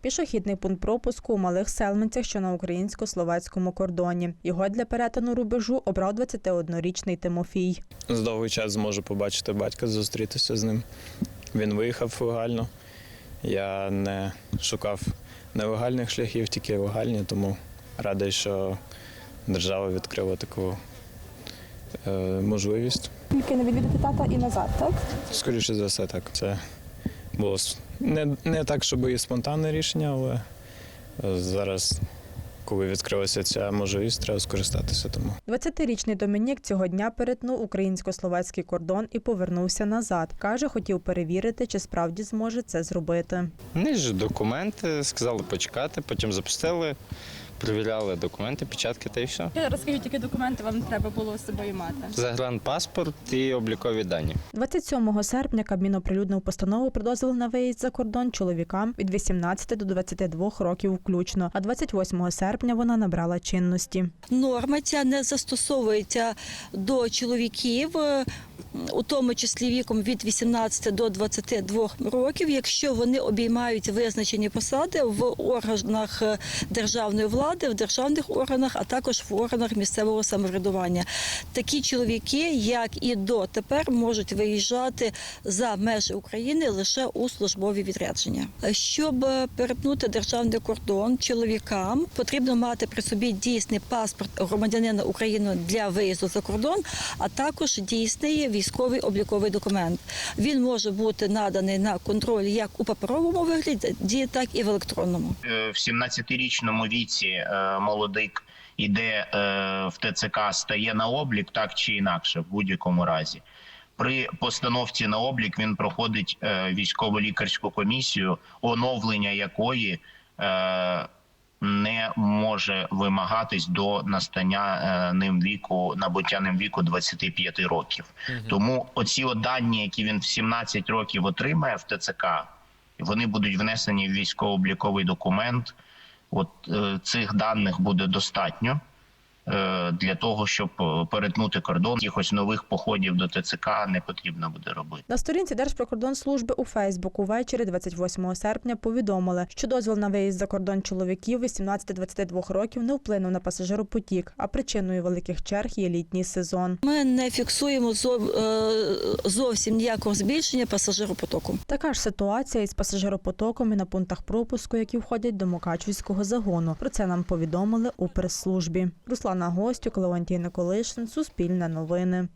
Пішохідний пункт пропуску у малих селменцях, що на українсько-словацькому кордоні. Його для перетину рубежу обрав 21-річний Тимофій. За довгий час зможу побачити батька, зустрітися з ним. Він виїхав легально. Я не шукав нелегальних шляхів, тільки легальні, тому радий, що держава відкрила таку е, можливість. Тільки не відвідати тата і назад, так? Скоріше за все, так. Це було не, не так, щоб і спонтанне рішення, але е, зараз, коли відкрилася ця можливість, треба скористатися тому. 20-річний Домінік цього дня перетнув українсько-словацький кордон і повернувся назад. Каже, хотів перевірити, чи справді зможе це зробити. Вони ж документи, сказали почекати, потім запустили, перевіряли документи, печатки та й все. Розкажіть, які документи вам треба було з собою мати? Загранпаспорт і облікові дані. 27 серпня Кабмін оприлюднив постанову про дозвіл на виїзд за кордон чоловікам від 18 до 22 років включно, а 28 серпня вона набрала чинності. Норма ця не застосовується до чоловіків, у тому числі віком від 18 до 22 років, якщо вони обіймають визначені посади в органах е, державної влади, в державних органах, а також в органах місцевого самоврядування. Такі чоловіки, як і дотепер, можуть виїжджати за межі України лише у службові відрядження. Щоб е, перетнути державний кордон чоловікам, потрібно мати при собі дійсний паспорт громадянина України для виїзду за кордон, а також дійсний військовий обліковий документ. Він може бути наданий на контроль як у паперовому вигляді, так і в електронному. Е, в 17-річному віці е, молодик іде е, в ТЦК, стає на облік так чи інакше, в будь-якому разі. При постановці на облік він проходить військово-лікарську комісію, оновлення якої не може вимагатись до настання е, ним віку, набуття ним віку 25 років. Тому оці от дані, які він в 17 років отримає в ТЦК, вони будуть внесені в військово-обліковий документ. От е, цих даних буде достатньо для того, щоб е, перетнути кордон. Якихось нових походів до ТЦК не потрібно буде робити. На сторінці Держприкордонслужби у Фейсбук увечері 28 серпня повідомили, що дозвіл на виїзд за кордон чоловіків 18-22 років не вплинув на пасажиропотік, а причиною великих черг є літній сезон. Ми не фіксуємо зов- е, зовсім ніякого збільшення пасажиропотоку. Така ж ситуація із пасажиропотоком і на пунктах пропуску, які входять до Мукачівського загону. Про це нам повідомили у прес-службі. Руслана Гостюк, Леонтій Николишин, Суспільне новини.